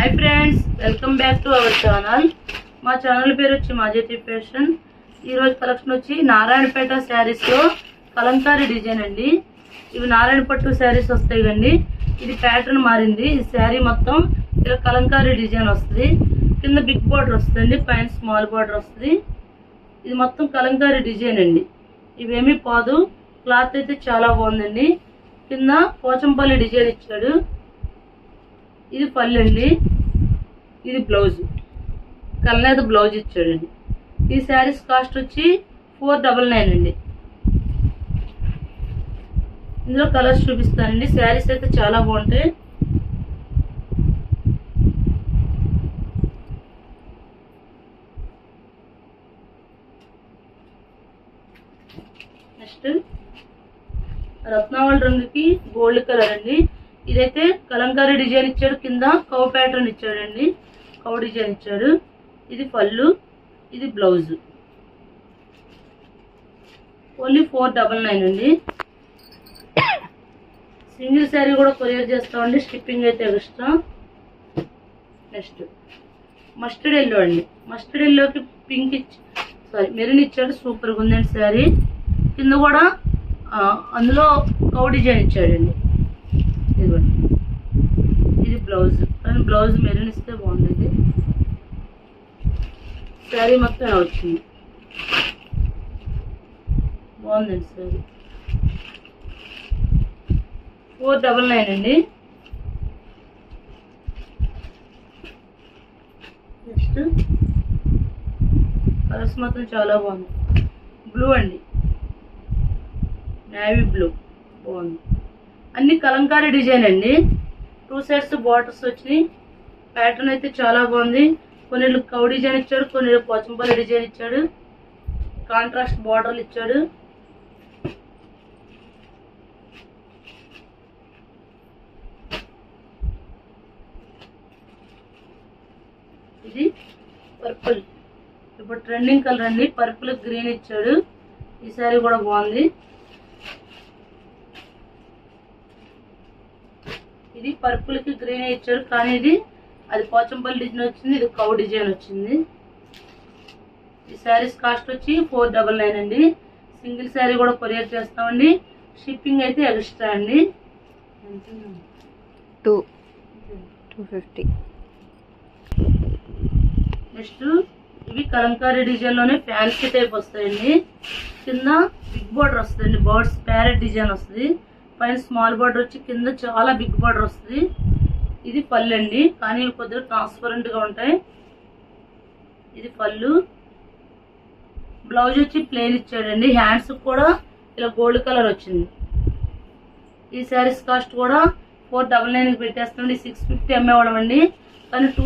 Hi friends welcome back to our channel మా channel పేరు వచ్చి మాజేతి ఫ్యాషన్ ఈరోజు కలెక్షన్ వచ్చి నారాయణపేట శారీస్లో కలంకారీ డిజైన్ అండి. ఇవి నారాయణ పట్టు శారీస్ వస్తాయి కండి ఇది ప్యాటర్న్ మారింది. ఈ శారీ మొత్తం ఇలా కలంకారీ డిజైన్ వస్తుంది. కింద బిగ్ బార్డర్ వస్తుంది పైన స్మాల్ బార్డర్ వస్తుంది. ఇది మొత్తం కలంకారీ డిజైన్ అండి. ఇవేమీ పోదు. క్లాత్ అయితే చాలా బాగుందండి. కింద పోచంపల్లి డిజైన్ ఇచ్చాడు. ఇది పళ్ళు అండి. ఇది బ్లౌజ్ కల్నేత బ్లౌజ్ ఇచ్చాడండి. ఈ శారీస్ కాస్ట్ వచ్చి ఫోర్ డబల్ నైన్ అండి. ఇందులో కలర్స్ చూపిస్తానండి. శారీస్ అయితే చాలా బాగుంటాయి. నెక్స్ట్ రత్నావళి రంగుకి గోల్డ్ కలర్ అండి. ఇదైతే కలంకారీ డిజైన్ ఇచ్చాడు. కింద కవ్ ప్యాటర్న్ ఇచ్చాడండి. కవ్ డిజైన్ ఇచ్చాడు. ఇది పళ్ళు. ఇది blouse. Only four double nine అండి. సింగిల్ శారీ కూడా కొరియర్ చేస్తామండి. స్టిప్పింగ్ అయితే ఎక్స్ట్రా. నెక్స్ట్ మస్టర్డ్ ఎల్లో అండి. మస్టర్డ్ ఎల్లోకి పింక్ ఇచ్చి సారీ మెరూన్ ఇచ్చాడు. సూపర్గా ఉందండి శారీ. కింద కూడా అందులో కౌ డిజైన్ ఇచ్చాడండి. ఇదిగోండి. ఇది బ్లౌజ్. కానీ బ్లౌజ్ మెరూన్ ఇస్తే బాగుండేది. శారీ మొత్తం వచ్చింది. బాగుందండి శారీ ఫోర్ డబల్ నైన్ అండి. నెక్స్ట్. కలర్స్ మాత్రం చాలా బాగుంది బ్లూ అండి. నేవీ బ్లూ బాగుంది. అన్ని కలంకారీ డిజైన్ అండి. టూ సైడ్స్ బార్డర్స్ వచ్చినాయి. ప్యాటర్న్ అయితే చాలా బాగుంది. కొన్ని కౌ డిజైన్ ఇచ్చాడు కొన్ని పోచంపల్లి డిజైన్ ఇచ్చాడు. కాంట్రాస్ట్ బార్డర్లు ఇచ్చాడు. ఇది పర్పుల్ ఇప్పుడు ట్రెండింగ్ కలర్ అండి. పర్పుల్ గ్రీన్ ఇచ్చాడు. ఈ సారీ కూడా బాగుంది. ఇది పర్పుల్కి గ్రీన్ ఇచ్చాడు కానీ ఇది అది పోచంపల్లి డిజైన్ వచ్చింది ఇది కౌ డిజైన్ వచ్చింది. ఈ శారీస్ కాస్ట్ వచ్చి ఫోర్ డబల్ నైన్ అండి. సింగిల్ శారీ కూడా కొరియర్ చేస్తామండి. షిప్పింగ్ అయితే ఎక్స్ట్రా అండి. టూ. Two fifty. నెక్స్ట్ ఇవి కలంకారీ డిజైన్లోనే ఫ్యాన్సీ టైప్ వస్తాయండి. కింద బిగ్ బార్డర్ వస్తుందండి బర్డ్స్ ప్యారెట్ డిజైన్ వస్తుంది. పైన స్మాల్ బార్డర్ వచ్చి కింద చాలా బిగ్ బార్డర్ వస్తుంది. ఇది పళ్ళు అండి. కానీ కొద్దిగా ట్రాన్స్పరెంట్గా ఉంటాయి. ఇది పళ్ళు. బ్లౌజ్ వచ్చి ప్లేన్ ఇచ్చాడండి. హ్యాండ్స్ కూడా ఇలా గోల్డ్ కలర్ వచ్చింది. ఈ శారీస్ కాస్ట్ కూడా ఫోర్ డబల్ నైన్ పెట్టేస్తామండి సిక్స్ ఫిఫ్టీ అమ్మేవాళ్ళం అండి. కానీ టూ